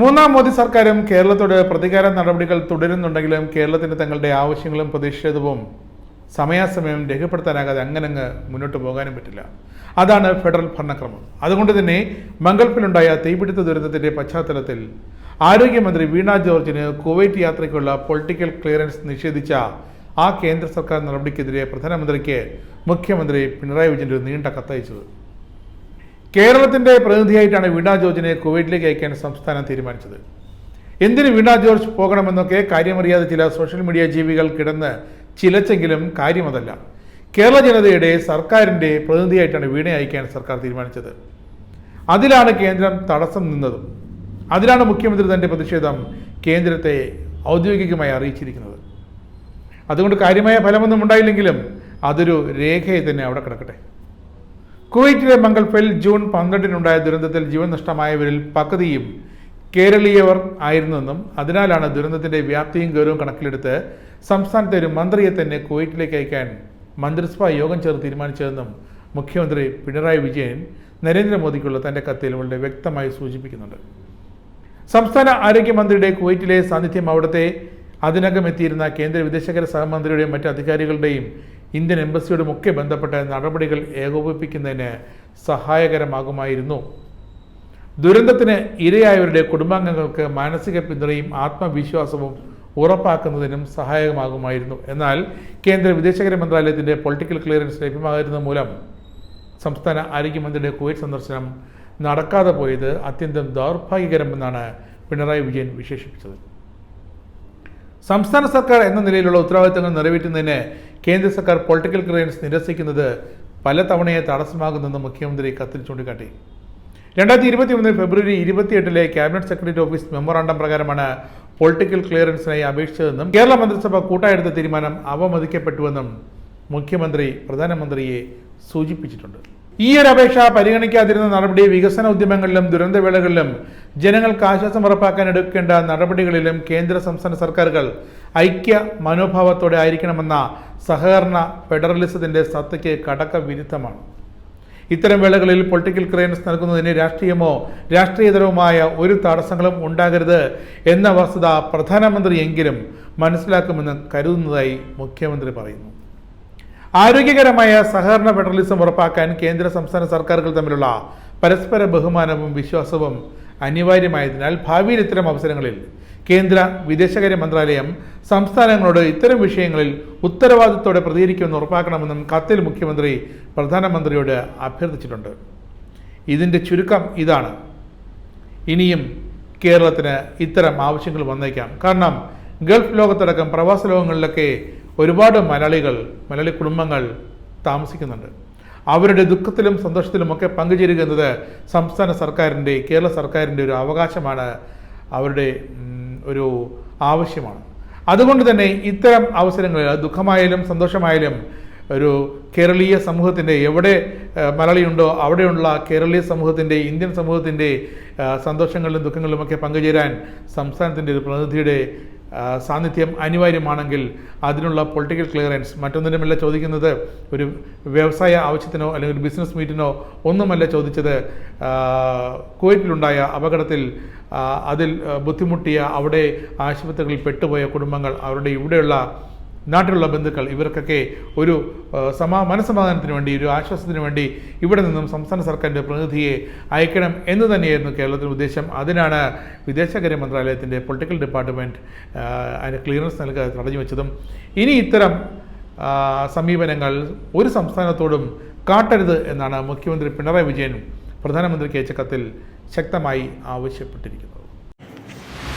മൂന്നാം മോദി സർക്കാരും കേരളത്തോട് പ്രതികാര നടപടികൾ തുടരുന്നുണ്ടെങ്കിലും കേരളത്തിന് തങ്ങളുടെ ആവശ്യങ്ങളും പ്രതിഷേധവും സമയാസമയം രേഖപ്പെടുത്താനാകാതെ അങ്ങനങ്ങ് മുന്നോട്ട് പോകാനും പറ്റില്ല. അതാണ് ഫെഡറൽ ഭരണക്രമം. അതുകൊണ്ട് തന്നെ മംഗൾപ്പിലുണ്ടായ തീപിടുത്ത ദുരന്തത്തിന്റെ പശ്ചാത്തലത്തിൽ ആരോഗ്യമന്ത്രി വീണ ജോർജിന് കുവൈറ്റ് യാത്രയ്ക്കുള്ള പൊളിറ്റിക്കൽ ക്ലിയറൻസ് നിഷേധിച്ച ആ കേന്ദ്ര സർക്കാർ നടപടിക്കെതിരെ പ്രധാനമന്ത്രിക്ക് മുഖ്യമന്ത്രി പിണറായി വിജയൻ ഒരു നീണ്ട കത്തയച്ചത്. കേരളത്തിന്റെ പ്രതിനിധിയായിട്ടാണ് വീണ ജോർജിനെ കുവൈറ്റിലേക്ക് അയക്കാൻ സംസ്ഥാനം തീരുമാനിച്ചത്. എന്തിന് വീണ ജോർജ് പോകണമെന്നൊക്കെ കാര്യമറിയാതെ ചില സോഷ്യൽ മീഡിയ ജീവികൾ കിടന്ന് ചിലച്ചെങ്കിലും കാര്യമതല്ല. കേരള ജനതയുടെ സർക്കാരിന്റെ പ്രതിനിധിയായിട്ടാണ് വീണ അയക്കാൻ സർക്കാർ തീരുമാനിച്ചത്. അതിലാണ് കേന്ദ്രം തടസ്സം നിന്നതും. അതിലാണ് മുഖ്യമന്ത്രി തന്റെ പ്രതിഷേധം കേന്ദ്രത്തെ ഔദ്യോഗികമായി അറിയിച്ചിരിക്കുന്നത്. അതുകൊണ്ട് കാര്യമായ ഫലമൊന്നും ഉണ്ടായില്ലെങ്കിലും അതൊരു രേഖയെ തന്നെ അവിടെ കിടക്കട്ടെ. കുവൈറ്റിലെ മംഗൾഫയിൽ ജൂൺ പന്ത്രണ്ടിനുണ്ടായ ദുരന്തത്തിൽ ജീവൻ നഷ്ടമായവരിൽ പകുതിയും കേരളീയവർ ആയിരുന്നെന്നും അതിനാലാണ് ദുരന്തത്തിന്റെ വ്യാപ്തിയും ഗൗരവവും കണക്കിലെടുത്ത് സംസ്ഥാനത്തെ ഒരു മന്ത്രിയെ തന്നെ കുവൈറ്റിലേക്ക് അയക്കാൻ മന്ത്രിസഭാ യോഗം ചേർന്ന് തീരുമാനിച്ചതെന്നും മുഖ്യമന്ത്രി പിണറായി വിജയൻ നരേന്ദ്രമോദിക്കുള്ള തന്റെ കത്തിൽ വളരെ വ്യക്തമായി സൂചിപ്പിക്കുന്നുണ്ട്. സംസ്ഥാന ആരോഗ്യമന്ത്രിയുടെ കുവൈറ്റിലെ സാന്നിധ്യം അവിടുത്തെ അതിനകം എത്തിയിരുന്ന കേന്ദ്ര വിദേശകാര്യ സഹമന്ത്രിയുടെയും മറ്റ് അധികാരികളുടെയും ഇന്ത്യൻ എംബസിയോടുമൊക്കെ ബന്ധപ്പെട്ട നടപടികൾ ഏകോപിപ്പിക്കുന്നതിന് സഹായകരമാകുമായിരുന്നു. ദുരന്തത്തിന് ഇരയായവരുടെ കുടുംബാംഗങ്ങൾക്ക് മാനസിക പിന്തുണയും ആത്മവിശ്വാസവും ഉറപ്പാക്കുന്നതിനും സഹായകമാകുമായിരുന്നു. എന്നാൽ കേന്ദ്ര വിദേശകാര്യ മന്ത്രാലയത്തിന്റെ പൊളിറ്റിക്കൽ ക്ലിയറൻസ് ലഭ്യമാകുന്നത് മൂലം സംസ്ഥാന ആരോഗ്യമന്ത്രിയുടെ കുവൈറ്റ് സന്ദർശനം നടക്കാതെ പോയത് അത്യന്തം ദൗർഭാഗ്യകരമെന്നാണ് പിണറായി വിജയൻ വിശേഷിപ്പിച്ചത്. സംസ്ഥാന സർക്കാർ എന്ന നിലയിലുള്ള ഉത്തരവാദിത്തങ്ങൾ നിറവേറ്റുന്നതിന് കേന്ദ്ര സർക്കാർ പൊളിറ്റിക്കൽ ക്ലിയറൻസ് നിരസിക്കുന്നത് പലതവണയെ തടസ്സമാകുന്നെന്ന് മുഖ്യമന്ത്രി കത്തിൽ ചൂണ്ടിക്കാട്ടി. രണ്ടായിരത്തി ഇരുപത്തി മൂന്ന് ഫെബ്രുവരി ഇരുപത്തിയെട്ടിലെ ക്യാബിനറ്റ് സെക്രട്ടറി ഓഫീസ് മെമ്മോറാണ്ടം പ്രകാരമാണ് പൊളിറ്റിക്കൽ ക്ലിയറൻസിനായി അപേക്ഷിച്ചതെന്നും കേരള മന്ത്രിസഭ കൂട്ടായെടുത്ത തീരുമാനം അവമതിക്കപ്പെട്ടുവെന്നും മുഖ്യമന്ത്രി പ്രധാനമന്ത്രിയെ സൂചിപ്പിച്ചിട്ടുണ്ട്. ഈ ഒരു അപേക്ഷ പരിഗണിക്കാതിരുന്ന നടപടി വികസന ഉദ്യമങ്ങളിലും ദുരന്തവേളകളിലും ജനങ്ങൾക്ക് ആശ്വാസം ഉറപ്പാക്കാൻ എടുക്കേണ്ട നടപടികളിലും കേന്ദ്ര സംസ്ഥാന സർക്കാരുകൾ ഐക്യ മനോഭാവത്തോടെ ആയിരിക്കണമെന്ന സഹകരണ ഫെഡറലിസത്തിന്റെ സത്തയ്ക്ക് കടക്ക വിരുദ്ധമാണ്. ഇത്തരം വേളകളിൽ പൊളിറ്റിക്കൽ ക്ലിയറൻസ് നൽകുന്നതിന് രാഷ്ട്രീയമോ രാഷ്ട്രീയതരവുമായ ഒരു തടസ്സങ്ങളും ഉണ്ടാകരുത് എന്ന വസ്തുത പ്രധാനമന്ത്രി എങ്കിലും മനസ്സിലാക്കുമെന്ന് കരുതുന്നതായി മുഖ്യമന്ത്രി പറയുന്നു. ആരോഗ്യകരമായ സഹകരണ ഫെഡറലിസം ഉറപ്പാക്കാൻ കേന്ദ്ര സംസ്ഥാന സർക്കാരുകൾ തമ്മിലുള്ള പരസ്പര ബഹുമാനവും വിശ്വാസവും അനിവാര്യമായതിനാൽ ഭാവിയിൽ ഇത്തരം അവസരങ്ങളിൽ കേന്ദ്ര വിദേശകാര്യ മന്ത്രാലയം സംസ്ഥാനങ്ങളോട് ഇത്തരം വിഷയങ്ങളിൽ ഉത്തരവാദിത്തോടെ പ്രതികരിക്കുമെന്ന് ഉറപ്പാക്കണമെന്നും കത്തിൽ മുഖ്യമന്ത്രി പ്രധാനമന്ത്രിയോട് അഭ്യർത്ഥിച്ചിട്ടുണ്ട്. ഇതിന്റെ ചുരുക്കം ഇതാണ്. ഇനിയും കേരളത്തിന് ഇത്തരം ആവശ്യങ്ങൾ വന്നേക്കാം. കാരണം ഗൾഫ് ലോകത്തടക്കം പ്രവാസ ലോകങ്ങളിലൊക്കെ ഒരുപാട് മലയാളികൾ മലയാളി കുടുംബങ്ങൾ താമസിക്കുന്നുണ്ട്. അവരുടെ ദുഃഖത്തിലും സന്തോഷത്തിലുമൊക്കെ പങ്കുചേരുക എന്നത് സംസ്ഥാന സർക്കാരിന്റെ കേരള സർക്കാരിന്റെ ഒരു അവകാശമാണ്. അവരുടെ ഒരു ആവശ്യമാണ്. അതുകൊണ്ട് തന്നെ ഇത്തരം അവസരങ്ങളിൽ ദുഃഖമായാലും സന്തോഷമായാലും ഒരു കേരളീയ സമൂഹത്തിന്റെ എവിടെ മലയാളിയുണ്ടോ അവിടെയുള്ള കേരളീയ സമൂഹത്തിന്റെ ഇന്ത്യൻ സമൂഹത്തിന്റെ സന്തോഷങ്ങളിലും ദുഃഖങ്ങളിലുമൊക്കെ പങ്കുചേരാൻ സംസ്ഥാനത്തിന്റെ ഒരു പ്രതിനിധിയുടെ സാന്നിധ്യം അനിവാര്യമാണെങ്കിൽ അതിനുള്ള പൊളിറ്റിക്കൽ ക്ലിയറൻസ് മറ്റൊന്നിനുമല്ല ചോദിക്കുന്നത് ഒരു വ്യവസായ ആവശ്യത്തിനോ അല്ലെങ്കിൽ ഒരു ബിസിനസ് മീറ്റിനോ ഒന്നുമല്ല ചോദിച്ചത് കുവൈറ്റിലുണ്ടായ അപകടത്തിൽ അതിൽ ബുദ്ധിമുട്ടിയ അവിടെ ആശുപത്രികളിൽ പെട്ടുപോയ കുടുംബങ്ങൾ അവരുടെ ഇവിടെയുള്ള നാട്ടിലുള്ള ബന്ധുക്കൾ ഇവർക്കൊക്കെ ഒരു സമാ മനസ്സമാധാനത്തിന് വേണ്ടി ഒരു ആശ്വാസത്തിന് വേണ്ടി ഇവിടെ നിന്നും സംസ്ഥാന സർക്കാരിന്റെ പ്രതിനിധിയെ അയക്കണം എന്ന് തന്നെയായിരുന്നു കേരളത്തിന്റെ ഉദ്ദേശം. അതിനാണ് വിദേശകാര്യ മന്ത്രാലയത്തിന്റെ പൊളിറ്റിക്കൽ ഡിപ്പാർട്ട്മെന്റ് അതിന് ക്ലിയറൻസ് നൽകാതെ തടഞ്ഞു വെച്ചതും. ഇനി ഇത്തരം സമീപനങ്ങൾ ഒരു സംസ്ഥാനത്തോടും കാട്ടരുത് എന്നാണ് മുഖ്യമന്ത്രി പിണറായി വിജയൻ പ്രധാനമന്ത്രിക്ക് അയച്ച കത്തിൽ ശക്തമായി ആവശ്യപ്പെട്ടിരിക്കുന്നത്.